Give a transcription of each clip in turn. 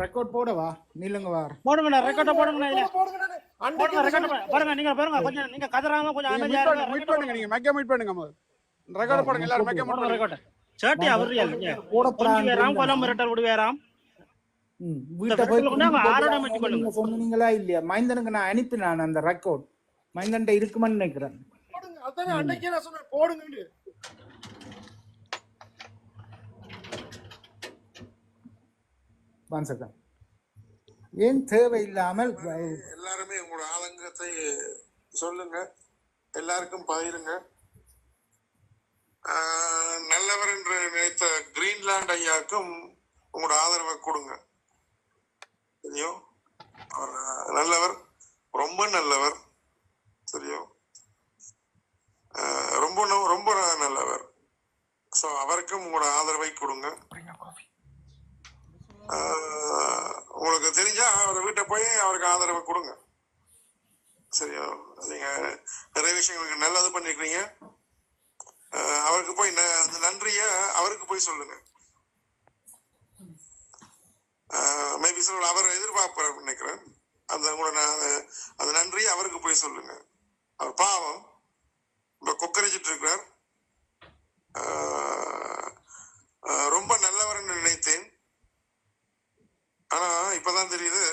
Record போடவா? நீலங்க வார். போடுங்கண்ணா ரெக்கார்ட போடுங்க நானு. போடுங்க. ரெக்கார்ட. பாருங்க நீங்க பாருங்க கொஞ்சம் நீங்க கதறாம கொஞ்சம் நீங்க அமைதியா மீட் இருங்க. பண்ணுங்க மீட் பண்ணுங்க நீங்க மெக்க மீட் பண்ணுங்க முதல்ல ரெக்கார்ட் போடுங்க எல்லாரும் மெக்க மீட் போடுங்க பண்ணுங்க. ரெக்கார்ட் சேட்டி அவர் கொஞ்சம் போடப்படாது வேறாம் கொலம் மிரட்டல் விடு வேறாம் ம், வீட்டை போய் ஆரோட அமைச்சு பண்ணுங்க. நீங்க சொன்னீங்களா இல்லையா? மைந்தனுக்கு நான் அனுப்பினான் அந்த ரெக்கார்ட் மைந்தன்ட்ட இருக்குமான்னு நினைக்கிறேன். போடுங்க. அதானே அன்னைக்கே நான் சொன்னேன் போடுங்கன்னு. ஒன் செகண்ட் ஏன் தேவையில்லாமல் எல்லாருமே உங்களோட ஆதங்கத்தை சொல்லுங்க. எல்லாருக்கும் பகிருங்க. நல்லவர் என்று நினைத்த கிரீன்லாந்து ஐயாவுக்கும் உங்களோட ஆதரவை கொடுங்க. சரியோ? அவர் நல்லவர். ரொம்ப நல்லவர். சரியோ? ஆஹ் ரொம்ப ரொம்ப நல்லவர். ஸோ அவருக்கும் உங்களோட ஆதரவை கொடுங்க ஆஹ் உங்களுக்கு தெரிஞ்சா அவர் வீட்டை போய் அவருக்கு ஆதரவை கொடுங்க. சரியா? நீங்க நிறைய விஷயங்களுக்கு நல்லது பண்ணிருக்கீங்க. அவருக்கு போய் ந- அந்த நன்றிய அவருக்கு போய் சொல்லுங்க மேபி சொல்ல அவர் எதிர்பார்ப்பார் நினைக்கிறேன் அந்த உங்களோட ந- அந்த நன்றியை அவருக்கு போய் சொல்லுங்க அவர் பாவம் இப்ப கொக்கரிச்சிட்டு இருக்கிறார் ஆஹ் ஆஹ் ரொம்ப நல்லவர்னு நினைத்தேன் ஆனா இப்பதான் தெரியுது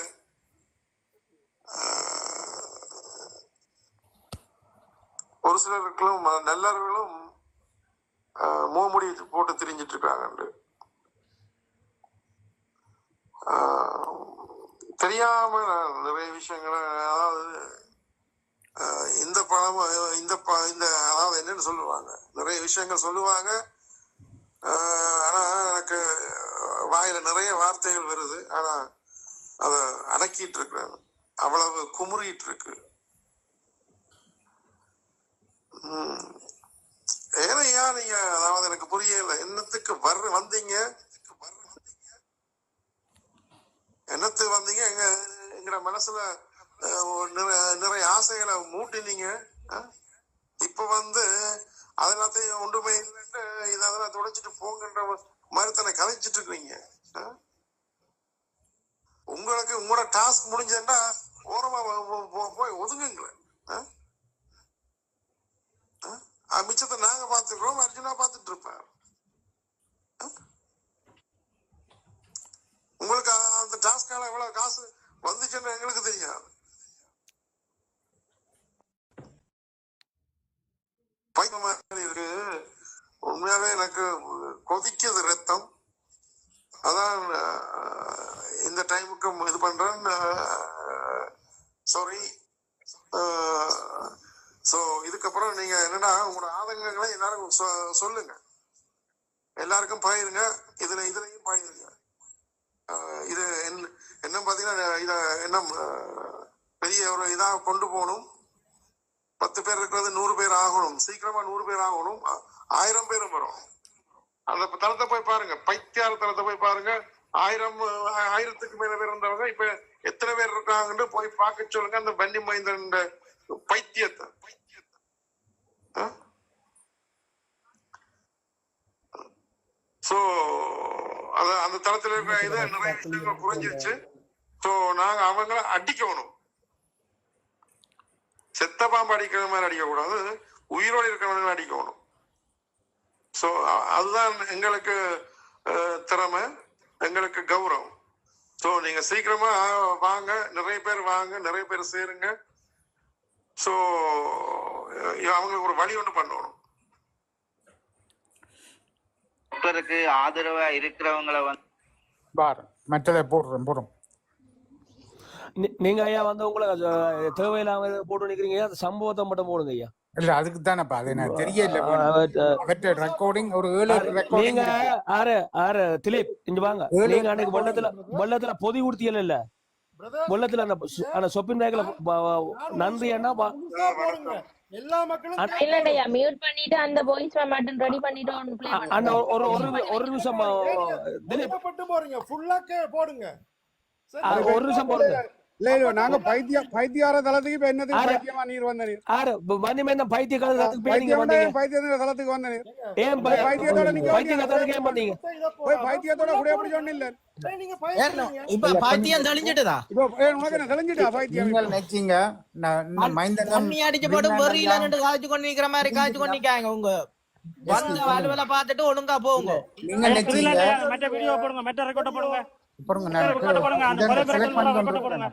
ஆஹ், ஒரு சிலருக்கும் நல்லவர்களும் மூமுடி போட்டு திரிஞ்சிட்டு இருக்காங்க தெரியாம நான் நிறைய விஷயங்களை அதாவது இந்த படம் இந்த ப- இந்த அதாவது என்னன்னு சொல்லுவாங்க. நிறைய விஷயங்கள் சொல்லுவாங்க. ஆனா எனக்கு வாயில நிறைய வார்த்தைகள் வருது. ஆனா அதை அடக்கிட்டு இருக்கிறேன் அவ்வளவு குமுறிட்டு இருக்கு ஏனையா நீங்க அதாவது எனக்கு புரியல. என்னத்துக்கு வர்ற வந்தீங்க? என்னத்து வந்தீங்க? எங்க எங்கட மனசுல நிறைய ஆசைகளை மூட்டினீங்க. இப்ப வந்து அதெல்லாத்தையும் ஒன்றுமே இல்லைன்ட்டு இதை அதெல்லாம் துடைச்சிட்டு போங்கன்ற மாதிரி தானே கதைச்சிட்டு இருக்கீங்க உங்களுக்கு உங்களோட டாஸ்க் முடிஞ்சதுன்னா ஓரமா போ- போய் ஒதுங்குங்களேன். மிச்சத்தை நாங்க பாத்துக்கிறோம் அர்ஜுனா பாத்துட்டு இருப்பார். உங்களுக்கு அந்த டாஸ்கால எவ்வளவு காசு வந்துச்சுன்னு எங்களுக்கு தெரியாது. இருக்கு உண்மையாவே எனக்கு கொதிக்குது ரத்தம். அதான் இந்த டைமுக்கு இது பண்றேன் சாரி ஸோ இதுக்கப்புறம் நீங்க என்னன்னா உங்களோட ஆதங்கங்களை எல்லாரும் சொ- சொல்லுங்க. எல்லாருக்கும் பயிருங்க இதுல இதுலயும் பயிருங்க இது என்ன பாத்தீங்கன்னா இத என்ன பெரிய ஒரு இதா கொண்டு போகணும். பத்து பேர் இருக்கிறது நூறு பேர் ஆகணும். சீக்கிரமா நூறு பேர் ஆகணும். ஆயிரம் பேரும் வரும். அந்த தளத்தை போய் பாருங்க. பைத்தியார தளத்தை போய் பாருங்க. ஆயிரம் ஆயிரத்துக்கு மேல பேர் இருந்தவங்க இப்ப எத்தனை பேர் இருக்காங்கன்னு போய் பார்க்க சொல்லுங்க. அந்த வன்னி மைந்தன் பைத்தியத்தை சோ அத அந்த தளத்துல இருக்கிற இது நிறைய விஷயங்கள் குறைஞ்சிருச்சு சோ நாங்க அவங்கள அடிக்கணும் செத்த பாம்பு அடிக்கிற மாதிரி அடிக்க கூடாது உயிரோடு இருக்கிறவங்க அடிக்கணும் சோ அதுதான் எங்களுக்கு திறமை எங்களுக்கு கௌரவம் சோ நீங்க சீக்கிரமா வாங்க நிறைய பேர் வாங்க நிறைய பேர் சேருங்க சோ அவங்களுக்கு ஒரு வழி ஒண்ணு பண்ணணும். டாக்டருக்கு ஆதரவா இருக்கிறவங்கள வந்து பார் மற்றதை போடுறேன் போடுறோம் நீ- நீங்க ஐயா வந்து உங்களை தேவையில்லாம இதை போட்டு நிக்கிறீங்க அந்த சம்பவத்தை மட்டும் போடுங்க ஐயா. இல்ல அதுக்கு தானப்பா அது எனக்கு தெரியல அவற்றை ரெக்கார்டிங் ஒரு ஏழு நீங்க ஆறு ஆறு திலீப் இங்க வாங்க. நீங்க அன்னைக்கு வெள்ளத்துல வெள்ளத்துல பொதி உடுத்தியல இல்ல வெள்ளத்துல அந்த அந்த சொப்பின் பேக்ல நன்றி அண்ணா எல்லா மக்களும் மியூட் பண்ணிட்டு அந்த வாய்ஸ் மட்டும் ரெடி பண்ணிட்டு அண்ணா ஒரு ஒரு ஒரு நிமிஷம் திலீப். ஃபுல்லா போடுங்க. ஒரு நிமிஷம் போடுங்க. இல்ல இல்ல நாங்க பைத்திய பைத்தியார தளத்துக்கு இப்ப ஆறு. பைத்தியமா நீர் வந்த நீர் ஆறு போய் நீங்க பைத்தியம் வந்தீங்க பைத்திய தளத்துக்கு வந்த நீர் ஏன் போய் பைத்தியத்தோட நிக்க பைத்திய வேண்டியது. காலத்துக்கு ஏன் பண்ணீங்க போய் பைத்தியத்தோட கூட எப்படி சொன்ன இல்ல நீங்க ஏன்னா, பயப்படுறீங்க இப்ப பைத்தியம் தெளிஞ்சிட்டுதா இப்போ ஏ, உனக்கு என்ன தெளிஞ்சிட்டா பைத்தியம் நீங்கள் மைந்தனம் தண்ணி அடிச்சு போட்டு நின்று காய்ச்சி கொண்டு நிக்கிற மாதிரி காய்ச்சி கொண்டு நிக்காங்க உங்க வந்து அலுவலை பார்த்துட்டு ஒழுங்கா போங்க நீங்க கிரீன்லாந்து மற்ற வீடியோ போடுங்க மற்ற ரெக்கார்ட் போடுங்க ரெக்கார்ட் போடுங்க அந்த ரெக்கார்ட் போடுங்க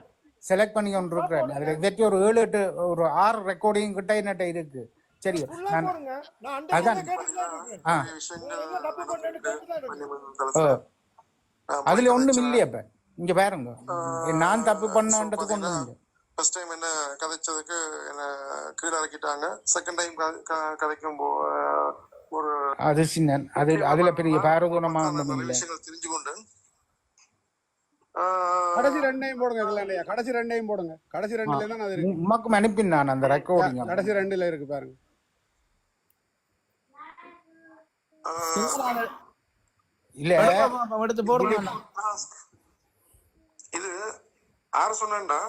செலக்ட் பண்ணி கொண்டு இருக்கிறேன் அதுல எதாச்சும் ஒரு ஏழு எட்டு ஒரு ஆறு ரெக்கார்டிங் கிட்ட என்னட்ட இருக்கு. சரி நான் அதான். ஆ. அதுல ஒண்ணும் இல்லையே இப்ப இங்க பாருங்க. நான் தப்பு பண்ணன்றதுக்கு ஒண்ணும் இல்லை. ஃபர்ஸ்ட் டைம் என்ன கதைச்சதுக்கு என்ன கீழே இறக்கிட்டாங்க. செகண்ட் டைம் கதைக்கும் ஒரு அது சின்ன அது அதுல பெரிய பாரதூரமா விஷயங்கள் தெரிஞ்சு கொண்டேன் கடைசி ரெண்டையும் போடுங்க இதுல இல்லையா கடைசி ரெண்டையும் போடுங்க. கடைசி ரெண்டுல தான் அது இருக்கு. உமக்கும் அனுப்பின் நான் அந்த ரெக்கார்டிங் கடைசி ரெண்டுல இருக்கு பாருங்க. இல்ல. எடுத்து போடுங்க. இது யாரு சொன்னா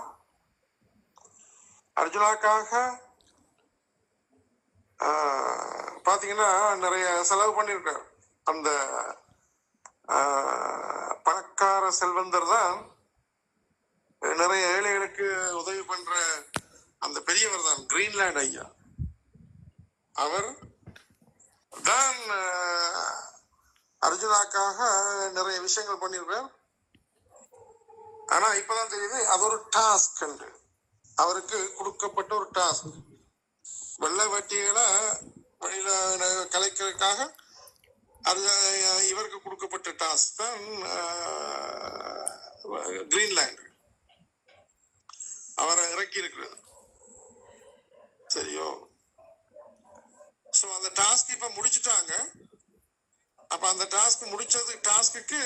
அர்ஜுனாக்காக ஆஹ், பாத்தீங்கன்னா நிறைய செலவு பண்ணிருக்காரு அந்த பணக்கார செல்வந்தர் தான் நிறைய ஏழைகளுக்கு உதவி பண்ற அந்த பெரியவர் தான் கிரீன்லாண்ட் ஐயா. அவர் தான் அர்ஜுனாக்காக நிறைய விஷயங்கள் பண்ணியிருக்கார் ஆனா இப்பதான் தெரியுது அது ஒரு டாஸ்க் அவருக்கு கொடுக்கப்பட்ட ஒரு டாஸ்க் வெள்ளை வட்டிகளை வழியில கலைக்கிறதுக்காக அது இவருக்கு கொடுக்கப்பட்ட டாஸ்க் தான் அஹ், அவரை இறக்கி இருக்கிறது. சரியோ? ஸோ அந்த டாஸ்க் இப்போ முடிச்சுட்டாங்க. அப்ப அந்த டாஸ்க் முடிச்சது டாஸ்க்கு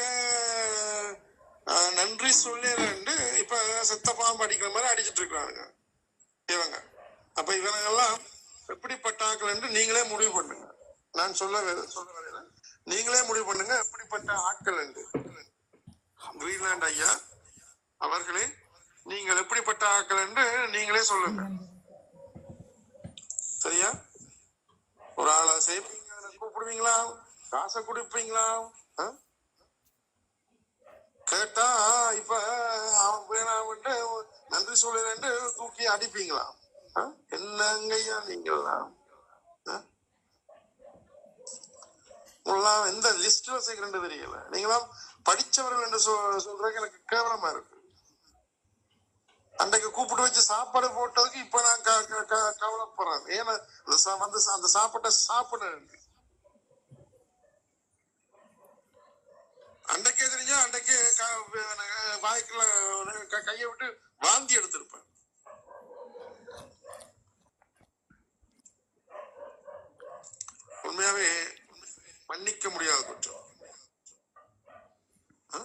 நன்றி சொல்லிடு இப்ப செத்த பாம்பு அடிக்கிற மாதிரி அடிச்சிட்டு இருக்காங்க இவங்க. அப்ப இவங்க எல்லாம் எப்படிப்பட்ட ஆட்கள் நீங்களே முடிவு பண்ணுங்க. நான் சொல்ல சொல்ல நீங்களே முடிவு பண்ணுங்க. எப்படிப்பட்ட ஆட்கள் என்று. கிரீன்லாண்ட் ஐயா அவர்களே நீங்கள் எப்படிப்பட்ட ஆட்கள் என்று நீங்களே சொல்லுங்க சரியா? ஒரு ஆளை செய்வீங்க கூப்பிடுவீங்களா? காசை கொடுப்பீங்களா? ஆ? கேட்டா இப்ப அவன் வேணாம் நன்றி சொல்லுறேன்ட்டு தூக்கி அடிப்பீங்களா? ஆ? என்னங்கய்யா நீங்களாம் ஆ? உங்களாம் எந்த லிஸ்ட்ல சேர்க்கிறேன்னு தெரியல. நீங்களாம் படிச்சவர்கள் என்று சொல் சொல்றதுக்கு எனக்கு கேவலமா இருக்கு. அன்றைக்கு கூப்பிட்டு வச்சு சாப்பாடு போட்டதுக்கு இப்ப நான் க- க- கவலைப்படுறேன். ஏன்னா வந்து அந்த சாப்பாட்டை சாப்பிட அன்றைக்கே தெரிஞ்சா அன்றைக்கு க- நான் வாய்க்குள்ள க- கையை விட்டு வாந்தி எடுத்திருப்பேன். உண்மையாவே மன்னிக்க முடியாத குற்றம். ஆ?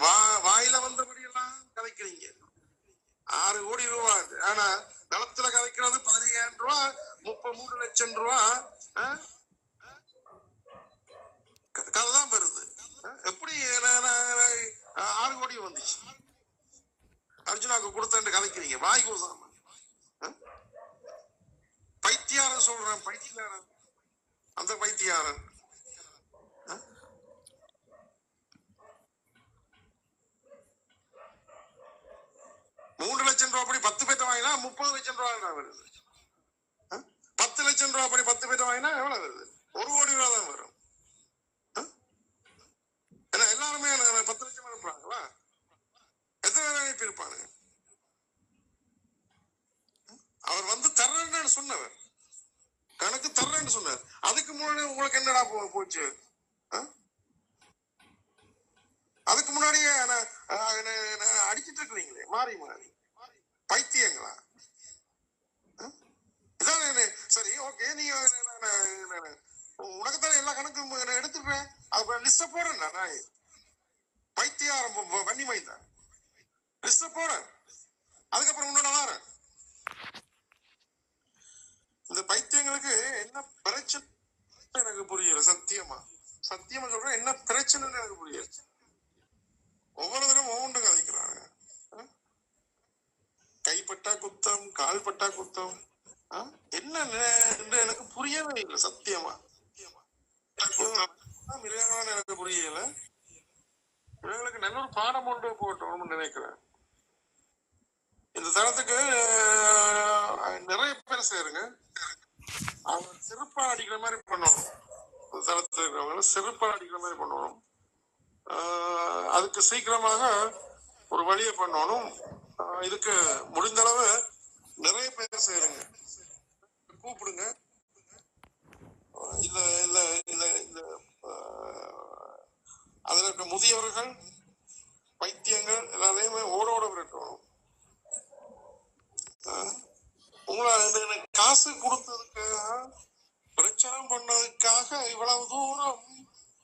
வா- வாயில வந்தபடி எல்லாம் கதைக்கிறீங்க ஆறு கோடி ரூபாய் ஆனா நலத்துல கதைக்கிறது பதினையாயிரம் ரூபாய் முப்பது மூணு லட்சம் ரூபாய் ஆ? கதைதான் வருது. எப்படி ஆறு கோடி வந்துச்சு. அர்ஜுனாக்கு கொடுத்தேன் கதைக்கிறீங்க வாய் கொடுத்தாம ஆ? சொல்றேன் பைத்தியாரம் அந்த பைத்தியாரன் ஆ? மூன்று லட்சம் ரூபாய் படி பத்து பேர்ட்ட வாங்கினா முப்பது லட்சம் ரூபாய் வருது? ஆ? பத்து லட்சம் ரூபாய் படி பத்து பேர்ட்ட வாங்கினா எவ்வளவு வருது? ஒரு கோடி ரூபாய் தான் வரும். ஏன்னா எல்லாருமே பத்து லட்சம் அனுப்புறாங்களா எத்தனை பேர் அனுப்பி இருப்பானுங்க? அவர் வந்து தர்றேன்னு சொன்னவர். கணக்கு தர்றேன்னு சொன்னார். அதுக்கு முன்னாடி உங்களுக்கு என்னடா போ- போச்சு? ஆ? அதுக்கு முன்னாடியே அடிச்சிட்டு இருக்கிறீங்களே மாறி மாறி. பைத்தியங்களா? இதான் சரி ஓகே நீ உனக்கு தானே எல்லா கணக்கும் நான் எடுத்துப்பேன் அது லிஸ்ட போறேன் நான் பைத்தியாரம் ப- ப- வன்னி மைதான் லிஸ்ட போறேன் அதுக்கப்புறம் உன்னோட வாரேன் இந்த பைத்தியங்களுக்கு என்ன பிரச்சனை எனக்கு புரியல சத்தியமா? சத்தியமா சொல்றேன் என்ன பிரச்சனைன்னு எனக்கு புரியல. ஒவ்வொரு தடவை ஒவ்வொன்று கதைக்கிறாங்க. கைப்பட்டா குத்தம் கால் பட்டா குத்தம். என்ன என்று எனக்கு புரியவே இல்லை சத்தியமா? குத்தம். மிருகங்களான்னு எனக்கு புரியல. இவங்களுக்கு நல்ல ஒரு பாடம் ஒன்று போட்டோம்னு நினைக்கிறேன். இந்த தளத்துக்கு நிறைய பேர் சேருங்க. அவங்க சிறப்பா அடிக்கிற மாதிரி பண்ணணும். இந்த தளத்துல இருக்கிறவங்க சிறப்பா அடிக்கிற மாதிரி பண்ணணும். அதுக்கு சீக்கிரமாக ஒரு வழியை பண்ணணும். இதுக்கு முடிந்த அளவு நிறைய பேர் சேருங்க. கூப்பிடுங்க. ஆஹ், இல்ல இல்ல இல்ல இந்த அதில் அதுல இருக்க முதியவர்கள் பைத்தியங்கள் எல்லாரையுமே ஓட ஓட விரட்டணும். உங்களை எனக்கு காசு கொடுத்ததுக்காக பிரச்சாரம் பண்ணதுக்காக இவ்வளவு தூரம்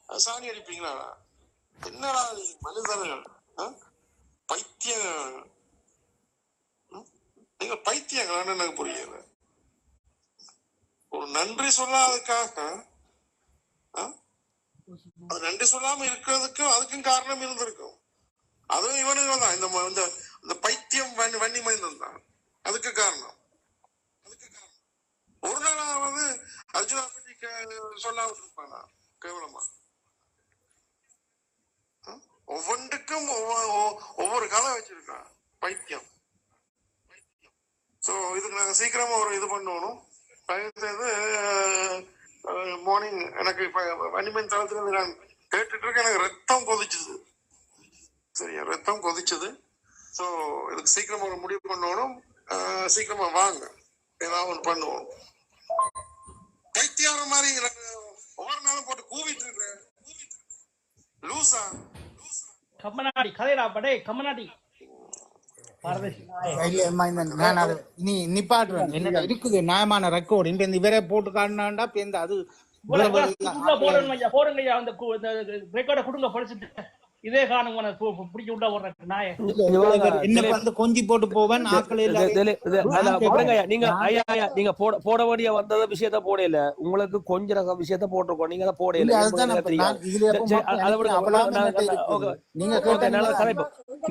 சாணி அடிப்பீங்களா? என்னடா நீ மனிதர்கள் பைத்தியங்கள். நீங்க பைத்தியங்களான்னு எனக்கு புரியல. ஒரு நன்றி சொல்லாததுக்காக அது நன்றி சொல்லாம இருக்கிறதுக்கு அதுக்கும் காரணம் இருந்திருக்கும். அதுவும் இவனுங்க தான் இந்த இந்த இந்த பைத்தியம் வன்னி வன்னி மைந்தன் தான் அதுக்கு காரணம். அதுக்கு காரணம். ஒரு நாளாவது அர்ஜுனா பத்தி சொல்லாம இருப்பானா? கேவலமா? ஒவ்வொன்றுக்கும் ஒவ்வொ- ஒவ்வொரு கதை வச்சிருக்கான். பைத்தியம். ஸோ இதுக்கு நாங்கள் சீக்கிரமா ஒரு இது பண்ணணும். பயந்தது மார்னிங் எனக்கு இப்ப வன்னிமன் தளத்துல இருந்து நான் கேட்டுட்டு இருக்கேன் எனக்கு ரத்தம் கொதிச்சுது. சரியா? ரத்தம் கொதிச்சது. ஸோ இதுக்கு சீக்கிரமா ஒரு முடிவு பண்ணணும். சீக்கிரமா வாங்க. ஏதாவது ஒன்று பண்ணுவோம். பைத்தியார மாதிரி ஒவ்வொரு நாளும் போட்டு கூவிட்டு இருக்கேன் லூசா? கம்மநாடி கதைடா படே கம்மநாடி. இனி நிப்பாட்டுறேன் என்ன இருக்குது நியாயமான ரெக்கார்டு இந்த இவரே போட்டு காட்டினாண்டா இப்ப இந்த அது போடுங்க ஐயா போடுங்க ஐயா அந்த ரெக்கார்டை கொடுங்க படிச்சுட்டு. இதே உன பிடிச்சி உள்ள போடுறேன் நாயே. இல்ல, இவர் என்ன வந்து கொஞ்சி போட்டு போவேன். நீங்க நான் ஐயா ஐயா நீங்க போட போட வேண்டிய வந்தத விஷயத்த போடல. உங்களுக்கு கொஞ்ச ரக விஷயத்த போட்டிருக்கோம். நீங்க அதை போடல. அதை.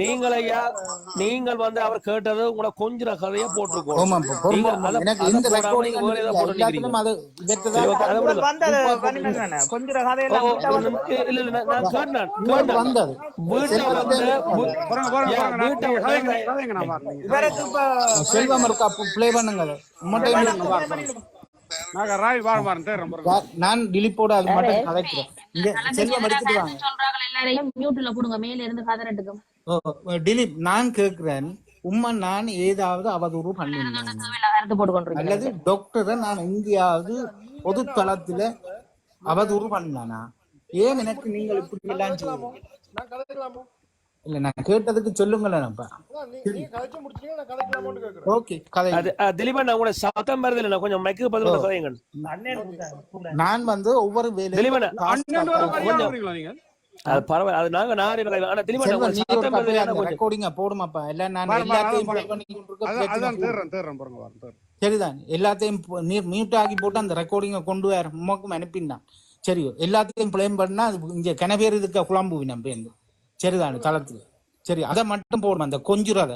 நீங்கள் ஐயா நீங்கள் வந்து அவர் கேட்டது உங்களை கொஞ்ச கதையை போட்டிருக்கோம். நான் செல்வம் இருக்கா பிளே பண்ணுங்க. அதை. நாங்க ராய் நான் மட்டும் கதைக்கிறேன். இங்க செல்வம் எடுத்துட்டு வாங்க. சொல்றாங்க எல்லாரையும் மியூட்ல போடுங்க மேல இருந்து கதறட்டுக்கும் ஓ, திலீப் நான் கேக்குறேன். உம்மா நான் ஏதாவது அவதூறு பண்ணினேன். அல்லது டாக்டரை நான் எங்கேயாவது பொது தளத்துல அவதூறு பண்ணானா ஏன் எனக்கு நீங்கள் இப்படி எல்லாம் நான் கதைக்கலாமோ? இல்ல நான் கேட்டதுக்கு கேக்குறேன். ஓகே கதை. அது அஹ், திலீபன் நான் உங்களை சத்தம் வருது இல்லை. கொஞ்சம் மைக்கு பதில் கதைங்க. நான் வந்து ஒவ்வொரு வேலையும் திலீபன் அது பரவாயில்ல. அது நாங்க நாரி ஆனா திலீபன் ரெக்கார்டிங்க போடுமாப்பா. இல்ல நான் எல்லாத்தையும் அதான் தேடுறேன் தேடுறேன் பாருங்க சரிதான். எல்லாத்தையும் மியூட் ஆகி போட்டு அந்த ரெக்கார்டிங்க கொண்டு வர உமக்கும் அனுப்பினான் சரியோ எல்லாத்தையும் பிளேம் பண்ணா அது இங்க கிணபேர் இதுக்கு குழம்பு நம்ம பேருந்து சரிதான் தளத்துல. சரி அதை மட்டும் போடணும் அந்த கொஞ்சுறத.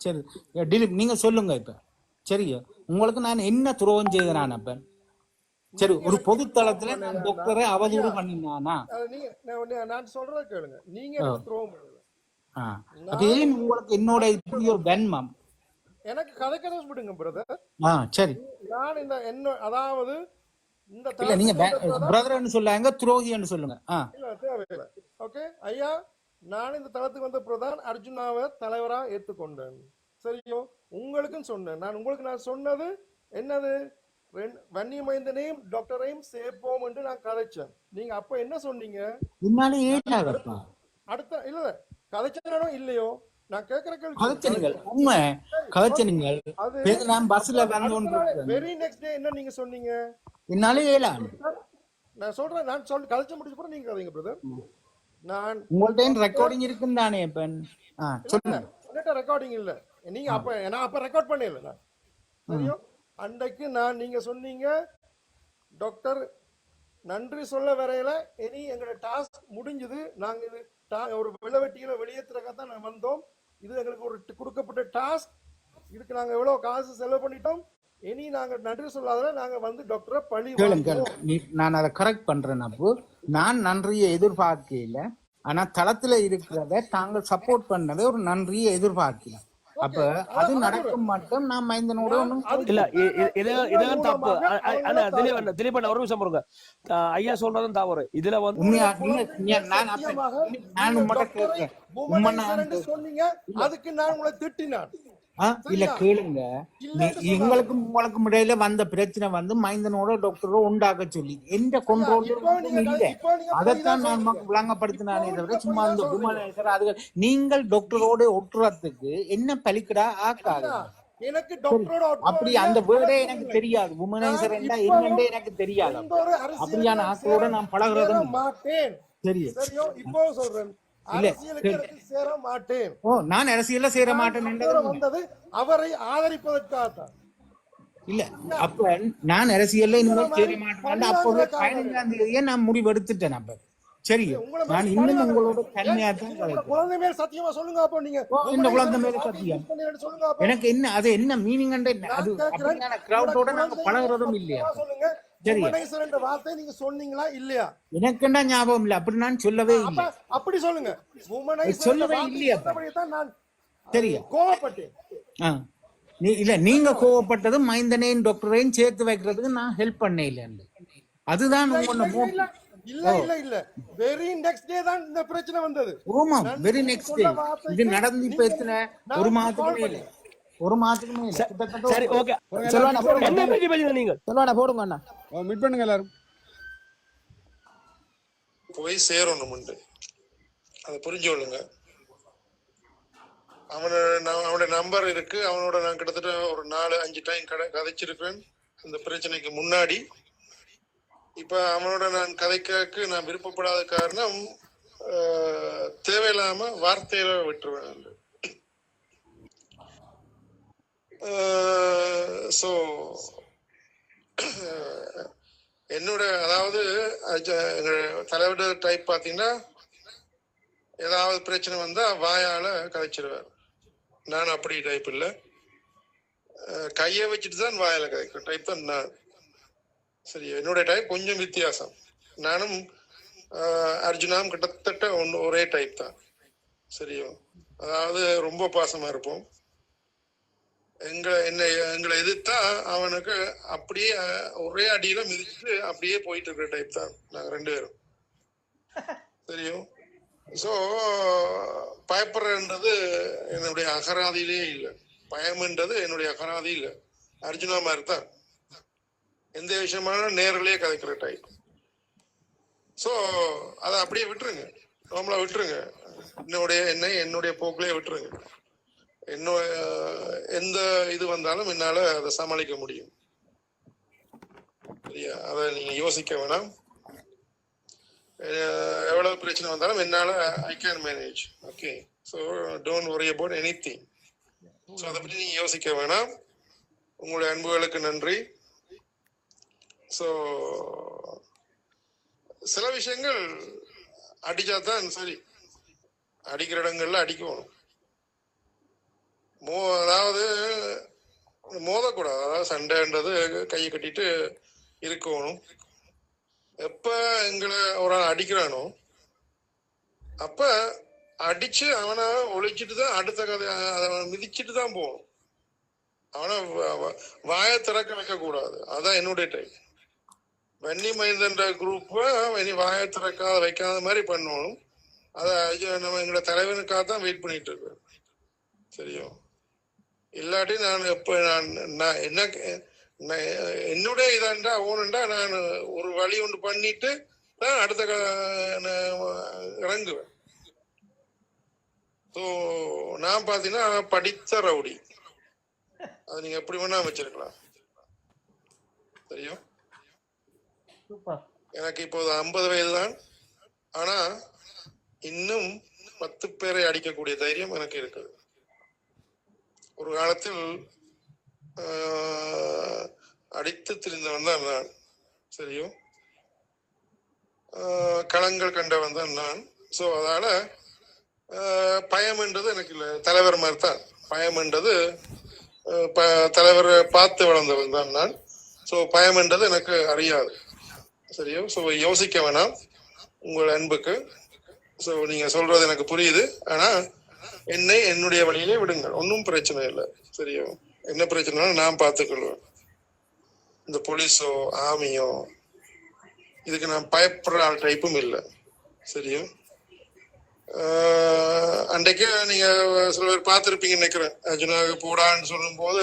சரி டிலிப் நீங்க சொல்லுங்க இப்ப. சரியோ உங்களுக்கு நான் என்ன துரோகம் செய்தேன் நான் அப்ப? சரி ஒரு பொது தளத்துல நான் டாக்டரை அவதூறு பண்ணினானா? அது நான் சொல்றத கேளுங்க. நீங்க துரோகம் ஏன் உங்களுக்கு என்னோட இப்படி ஒரு கன்மம் எனக்கு கதை கதை விடுங்க பிரதர் ஆ சரி. நான் இந்த என்ன அதாவது இல்ல நீங்க பிரதர்னு சொல்லாங்க துரோகின்னு சொல்லுங்க. தேவையில்லை. ஓகே ஐயா நான் இந்த தளத்துக்கு வந்த பிரதான் அர்ஜுனாவை தலைவரா ஏத்துக்கொண்டேன் சரியோ? உங்களுக்கும் சொன்னேன். நான் உங்களுக்கு நான் சொன்னது என்னது? ரெண்- வன்னியமைந்தனையும் டாக்டரையும் சேர்ப்போம் என்று நான் கதைச்சேன். நீங்க அப்ப என்ன சொன்னீங்க? அடுத்த இல்ல கதைச்சானோ இல்லையோ? நான் கேட்கிற கேள்வி வெரி நெக்ஸ்ட் டே என்ன நீங்க சொன்னீங்க? என்னாலே ஏலாம் நான் சொல்றேன் நான் சொல் கதைச்சு முடிச்ச பிறகு நீங்க கதைங்க பிரதர் நான் உங்கள்ட்ட ரெக்கார்டிங் இருக்குன்னு தானே இப்ப சொல்லுங்க. ரெக்கார்டிங் இல்ல. நீங்க அப்ப நான் அப்ப ரெக்கார்ட் பண்ணல நான். சரியோ அன்றைக்கு நான் நீங்க சொன்னீங்க டாக்டர் நன்றி சொல்ல வரையில இனி எங்களோட டாஸ்க் முடிஞ்சது. நாங்க இது ஒரு விளவெட்டியில வெளியேற்றுறதுக்காக தான் நான் வந்தோம். இது எங்களுக்கு ஒரு கொடுக்கப்பட்ட டாஸ்க் இதுக்கு நாங்க எவ்வளவு காசு செலவு பண்ணிட்டோம். இனி நாங்க நன்றி சொல்லாத நாங்க வந்து டாக்டரை பழி கேளுங்க நான் அதை கரெக்ட் பண்றேன் அப்போ நான் நன்றியை எதிர்பார்க்கல. ஆனா தளத்துல இருக்கிறத தாங்கள் சப்போர்ட் பண்ணதை ஒரு நன்றியை எதிர்பார்க்கலாம் அப்ப அது நடக்கும் மட்டும் நான் மைந்தனோட இல்ல இதுதான் தப்பு. அண்ணா திலீப் திலீப் அண்ணா ஒரு நிமிஷம் பாருங்க ஐயா சொல்றதும் தவறு. இதுல வந்து உண்மையா நான் நான் டாக்டரை கேட்கிறேன். அதுக்கு நான் உங்களை திட்டினான். இல்ல கேளுங்க. எங்களுக்கும் உங்களுக்கும் இடையில வந்த பிரச்சனை வந்து மைந்தனோட டாக்டரோ உண்டாக்க சொல்லி. எந்த கொண்டோல் இல்ல. அதைத்தான் நான் விளங்கப்படுத்தினானே தவிர சும்மா இந்த குமாரேசர் அதுகள் நீங்கள் டாக்டரோட ஒட்டுறதுக்கு என்ன பலிக்கடா ஆக்காது. எனக்கு டாக்டரோட அப்படி அந்த வேர்டே எனக்கு தெரியாது. உமனைசர் என்ன என்னன்றே எனக்கு தெரியாது. அப்படியான சேர- நான் பழகுறதும் மாட்டேன். தெரியும் சரியோ இப்போ சொல்றேன். சேர மாட்டேன். ஓ நான் அரசியல்ல சேர மாட்டேன் வந்தது அவரை ஆதரிப்பதற்காகத்தான். இல்ல. அப்ப நான் அரசியல்ல சேர மாட்டேன். அப்போவே பதினஞ்சாம் தேதியே நான் முடிவு எடுத்துட்டேன் அப்ப சரி நான் இன்னும். உங்களோட தன்மையா தான் குழந்தை மேல் சத்தியமா சொல்லுங்க அப்போ நீங்க. இந்த குழந்தை மேல சத்தியம். அப்போ. எனக்கு என்ன அது என்ன மீனிங் அது கிரௌடோட நாங்க பழகுறதும் இல்லையா? சொல்லுங்க. என்ற வார்த்தை நீங்க சொன்னீங்களா இல்லையா? எனக்குண்டா ஞாபகம் இல்ல? அப்படி நான் சொல்லவே இல்லை அப்படி சொல்லுங்க. சொல்லவே இல்லையா? தான் நான் சரியா கோவப்பட்டேன். இல்ல நீங்க கோவப்பட்டது மைந்தனையும் டாக்டரையும் சேர்த்து வைக்கிறதுக்கு நான் ஹெல்ப் பண்ண இல்லைன்னு அதுதான் உங்களோட இல்ல, இல்ல இல்ல இல்ல வெரி நெக்ஸ்ட் டே தான் இந்த பிரச்சனை வந்தது. ஆமா வெரி நெக்ஸ்ட் டே இது நடந்து நான் ஒரு மாதத்துக்கு. ஒரு கிட்டத்தட்ட சரி ஓகே. சொல்லுவாண்ணா போடுங்க. என்ன பேச்சு பேசுங்க நீங்கள் சொல்லுவாண்ணா போடுங்க அண்ணா. மீட் பண்ணுங்க எல்லாரும். போய் சேரணும்ண்டு அதை புரிஞ்சு கொள்ளுங்க. அவன நான் அவனோட நம்பர் இருக்கு. அவனோட நான் கிட்டத்தட்ட ஒரு நாலு அஞ்சு டைம் கடை கதைச்சிருக்கேன் இந்த பிரச்சனைக்கு முன்னாடி. இப்ப அவனோட நான் கதைக்கு நான் விருப்பப்படாத காரணம் தேவையில்லாம வார்த்தையில விட்டுருவேன். Uh, ஸோ uh, என்னோட அதாவது தலைவர் டைப் பார்த்தீங்கன்னா ஏதாவது பிரச்சனை வந்தா வாயால கதைச்சிருவார் நான் அப்படி டைப் இல்லை. கையை வச்சுட்டு தான் வாயால கதைக்கும் டைப் தான் நான். சரி என்னுடைய டைப் கொஞ்சம் வித்தியாசம். நானும் அஹ், அர்ஜுனாவும் கிட்டத்தட்ட ஒன்று ஒரே டைப் தான். சரியோ. அதாவது ரொம்ப பாசமாக இருப்போம். எங்களை என்னை எங்களை எதிர்த்தா அவனுக்கு அப்படியே ஒரே அடியில மிதிச்சுட்டு அப்படியே போயிட்டு இருக்கிற டைப் தான் நாங்க ரெண்டு பேரும். தெரியும்? ஸோ பயப்படுறன்றது என்னுடைய அகராதியிலே இல்லை. பயம்ன்றது என்னுடைய அகராதி இல்லை. அர்ஜுனா மாதிரி தான் எந்த விஷயமான நேரிலேயே கதைக்கிற டைப் ஸோ அதை அப்படியே விட்டுருங்க. நார்மலா விட்டுருங்க. என்னுடைய என்னை என்னுடைய போக்கிலே விட்டுருங்க. இன்னும் எந்த இது வந்தாலும் என்னால அதை சமாளிக்க முடியும். சரியா? அதை நீங்க யோசிக்க வேணாம். எவ்வளவு பிரச்சனை வந்தாலும் என்னால I can manage okay so don't worry about anything so அதை பற்றி நீங்க யோசிக்க வேணாம். உங்களுடைய அன்புகளுக்கு நன்றி. ஸோ சில விஷயங்கள் அடிச்சா தான் சரி அடிக்கிற இடங்கள்ல அடிக்கணும். மோ அதாவது மோதக்கூடாது. அதாவது சண்டைன்றது கையை கட்டிட்டு இருக்கணும். எப்ப எங்களை ஒரு ஆள் அடிக்கிறானோ அப்ப அடிச்சு அவனை ஒழிச்சிட்டு தான் அடுத்த கதை அதை மிதிச்சிட்டு தான் போகணும். அவனை வாயை திறக்க வைக்க கூடாது அதான் என்னுடைய டைம் வன்னி மைந்தன்ற குரூப்பை இனி வாயை திறக்காத வைக்காத மாதிரி பண்ணணும். அதை நம்ம எங்களோட தலைவனுக்காக தான் வெயிட் பண்ணிட்டு இருக்கேன் சரியோ? இல்லாட்டி நான் எப்ப நான் நான் என்ன நான் என்னுடைய இதாண்டா ஓனுண்டா நான் ஒரு வழி ஒன்று பண்ணிட்டு தான் அடுத்த நான் இறங்குவேன். ஸோ நான் பார்த்தீங்கன்னா படித்த ரவுடி. அது நீங்க எப்படி வேணா வச்சிருக்கலாம் தெரியும்? எனக்கு இப்போது ஐம்பது வயது தான் ஆனா இன்னும் பத்து பேரை அடிக்கக்கூடிய தைரியம் எனக்கு இருக்குது. ஒரு காலத்தில் அடித்து திரிந்தவன் தான் நான். சரியோ களங்கள் கண்டவன் தான் நான். ஸோ அதனால பயம்ன்றது எனக்கு இல்லை. தலைவர் மாதிரி தான் பயம்ன்றது ப- தலைவரை பார்த்து வளர்ந்தவன் தான் நான். ஸோ பயம் என்றது எனக்கு அறியாது. சரியோ ஸோ யோசிக்க வேணாம். உங்கள் அன்புக்கு. ஸோ நீங்கள் சொல்றது எனக்கு புரியுது. ஆனால் என்னை என்னுடைய வழியிலே விடுங்கள். ஒன்றும் பிரச்சனை இல்லை. சரியோ? என்ன பிரச்சனைனாலும் நான் பார்த்துக்கொள்வேன். இந்த போலீஸோ ஆர்மியோ இதுக்கு நான் பயப்படுற ஆள் டைப்பும் இல்லை. சரியா? அன்றைக்கு நீங்க சில பேர் பார்த்துருப்பீங்கன்னு நினைக்கிறேன். அர்ஜுனாவுக்கு போடான்னு சொல்லும்போது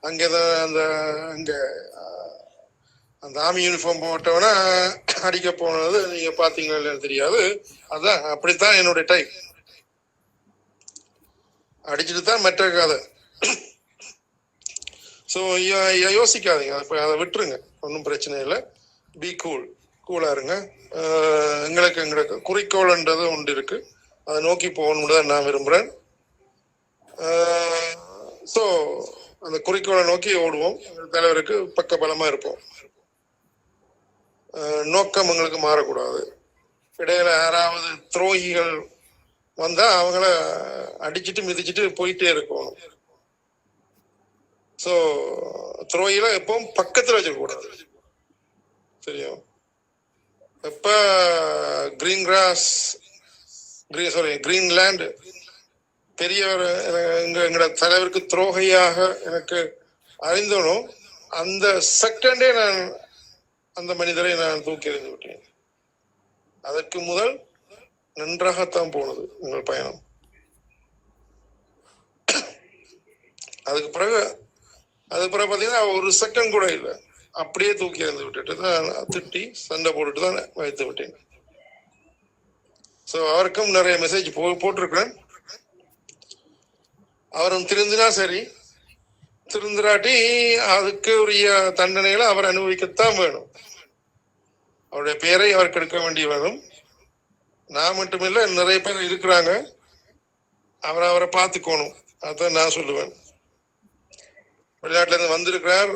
அங்கேதான் அந்த அங்க அந்த ஆர்மி யூனிஃபார்ம் போட்டவனா அடிக்க போனது நீங்க பாத்தீங்களா இல்லைன்னு தெரியாது. அதான் அப்படித்தான் என்னுடைய டைப் அடிச்சுட்டு தான் மெட்ட கதை ஸோ யோசிக்காதீங்க. இப்போ அதை விட்டுருங்க. ஒன்றும் பிரச்சனை இல்லை. பி கூல் கூலாக இருங்க. எங்களுக்கு எங்களுக்கு குறிக்கோள்ன்றது ஒன்று இருக்கு. அதை நோக்கி போகணும்னு தான் நான் விரும்புகிறேன் ஸோ அந்த குறிக்கோளை நோக்கி ஓடுவோம். எங்கள் தலைவருக்கு பக்க பலமாக இருப்போம். நோக்கம் எங்களுக்கு மாறக்கூடாது. இடையில யாராவது துரோகிகள் வந்தா அவங்கள அடிச்சுட்டு மிதிச்சிட்டு போயிட்டே இருக்கும் ஸோ துரோகிகளை எப்பவும் பக்கத்தில் வச்சிடக்கூடாது சரியா? எப்ப green grass green sorry Greenland பெரியவர் எங்க எங்களோட தலைவருக்கு துரோகையாக எனக்கு அறிந்தனோ அந்த செகண்டே நான் அந்த மனிதரை நான் தூக்கி எறிந்து விட்டேன். அதற்கு முதல் நன்றாகத்தான் போனது உங்கள் பயணம். அதுக்கு பிறகு அதுக்கு பிறகு பார்த்தீங்கன்னா ஒரு செகண்ட் கூட இல்லை. அப்படியே தூக்கி இருந்து விட்டுட்டு தான் திட்டி சண்டை போட்டுட்டு தான் வைத்து விட்டேன். ஸோ அவருக்கும் நிறைய மெசேஜ் போ போட்டிருக்கிறேன். அவரும் திருந்தினா சரி. திருந்திராட்டி அதுக்கு உரிய தண்டனைகளை அவர் அனுபவிக்கத்தான் வேணும். அவருடைய பெயரை அவர் கெடுக்க வேண்டி வரும் நான் மட்டுமில்ல நிறைய பேர் இருக்கிறாங்க. அவரை அவரை பார்த்துக்கணும். அதான் நான் சொல்லுவேன். வெளிநாட்டுல இருந்து வந்திருக்கிறார்.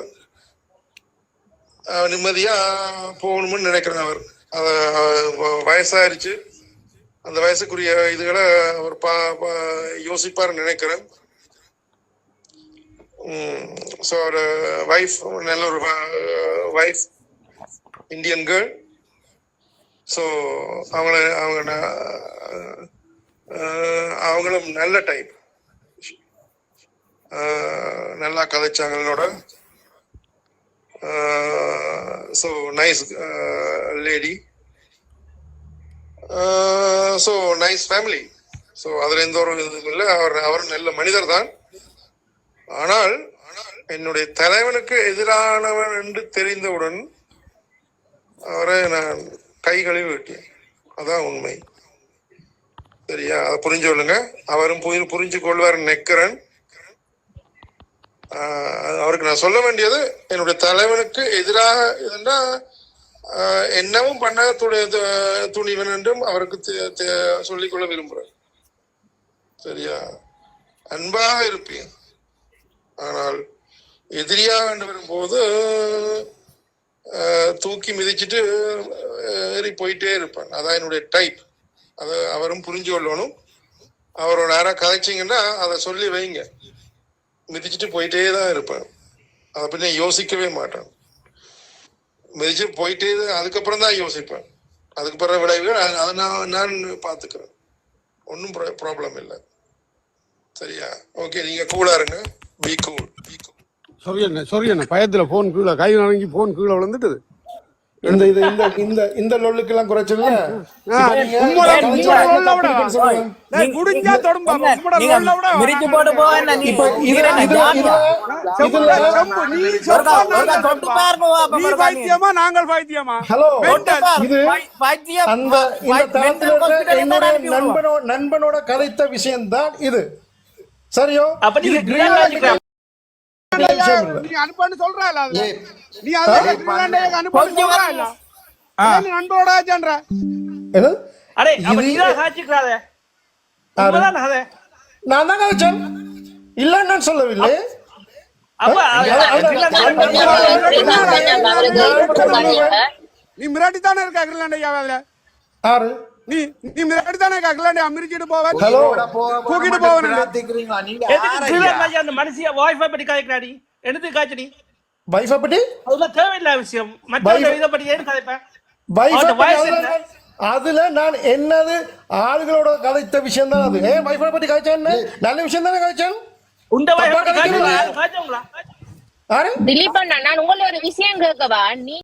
நிம்மதியா போகணும்னு நினைக்கிறேன் அவர். அத வயசாயிருச்சு. அந்த வயசுக்குரிய இதுகளை அவர் பா யோசிப்பார் நினைக்கிறேன். ஸோ ஒரு வைஃப் நல்ல ஒரு வைஃப் இந்தியன் கேர்ள் ஸோ அவங்கள அவங்க அவங்களும் நல்ல டைப் நல்லா கதைச்சாங்களோட so nice lady so nice family so அதில் எந்த ஒரு இதுவும் இல்லை. அவர் அவர் நல்ல மனிதர் தான். ஆனால் என்னுடைய தலைவனுக்கு எதிரானவன் என்று தெரிந்தவுடன் அவரை நான் கை கழுவி விட்டேன் அதான் உண்மை. சரியா? அதை புரிஞ்சு கொள்ளுங்க. அவரும் புரி- புரிஞ்சு கொள்வார் நெக்கிறன் அவருக்கு நான் சொல்ல வேண்டியது என்னுடைய தலைவனுக்கு எதிராக இருந்தா என்னவும் பண்ண துணி துணிவன் என்றும் அவருக்கு சொல்லிக்கொள்ள விரும்புகிறேன் சரியா? அன்பாக இருப்பேன். ஆனால் எதிரியாக என்று வரும்போது தூக்கி மிதிச்சிட்டு ஏறி போயிட்டே இருப்பேன். அதான் என்னுடைய டைப் அதை அவரும் புரிஞ்சு கொள்ளணும். அவரோட யாராவது கதைச்சிங்கன்னா அதை சொல்லி வைங்க. மிதிச்சிட்டு போயிட்டே தான் இருப்பேன். அதை பற்றி யோசிக்கவே மாட்டேன். மிதிச்சு போயிட்டே தான் அதுக்கப்புறம் தான் யோசிப்பேன். அதுக்கு பிறகு விளைவுகள் அதை நான் நான் பார்த்துக்கிறேன். ஒன்றும் ப்ராப்ளம் இல்லை. சரியா? ஓகே நீங்கள் கூலா இருங்க. Be cool be cool sorry என்ன சொரி என்ன பயத்துல போன் கீழே கை நடுங்கி போன் கீழே விழுந்துட்டுது. இந்த இது இந்த இந்த இந்த லொல்லுக்கெல்லாம் குறைச்சல தொடும்பா மிரிச்சு போட்டு. பைத்தியமா நாங்கள் பைத்தியமா? ஹலோ. இது. அந்த இந்த. நண்பனோட நண்பனோட கதைத்த விஷயம்தான் இது. சரியோ? அப்ப நீங்க இது கிரீன் லாஜிக் விஷயம் இல்ல. நீ அனுப்பான்னு சொல்றா இல்ல அதுல. நீ கிரீன்லாண்டே அனுப்பான்னு கொஞ்சம் சொல்றா இல்ல? ஏன் நீ நண்பரோட ஆச்சான்ற அடே அப்ப யாரு? உண்மைதான் கதை நான் தான் கதைச்சேன் இல்லைன்னு நான் சொல்லவில்லை. அப்ப அது- அது- நீ மிராட்டி தானே இருக்கா கிரீன்லாண்டே அதுல யாரு? நீ நீ மிரட்டி தானே கேட்கல அமெரிக்கிட்டு போவ? ஹலோ. தூக்கிட்டு ஸ்ரீலங்கா ஐயா? அந்த மனுஷிய வாய்ஃபை பத்தி காய்க்கிறாடி? எடுத்து காய்ச்சடி? வைஃபை பற்றி அதெல்லாம் தேவையில்லாத விஷயம். மற்ற இதை பத்தி ஏன் கதைப்பேன்? வைஃபை அதுல? நான்- அதுல என்னது ஆளுகளோட கதைத்த விஷயம் தான் அது. ஏன் வைஃபை பற்றி காய்ச்சேன் நல்ல விஷயம் தானே காய்ச்சேன் உண்ட கதைக்கிறீங்க. காய்ச்சவங்களா? யாரு? திலீப் அண்ணா நான் உங்களை ஒரு விஷயம் கேட்கவா? நீ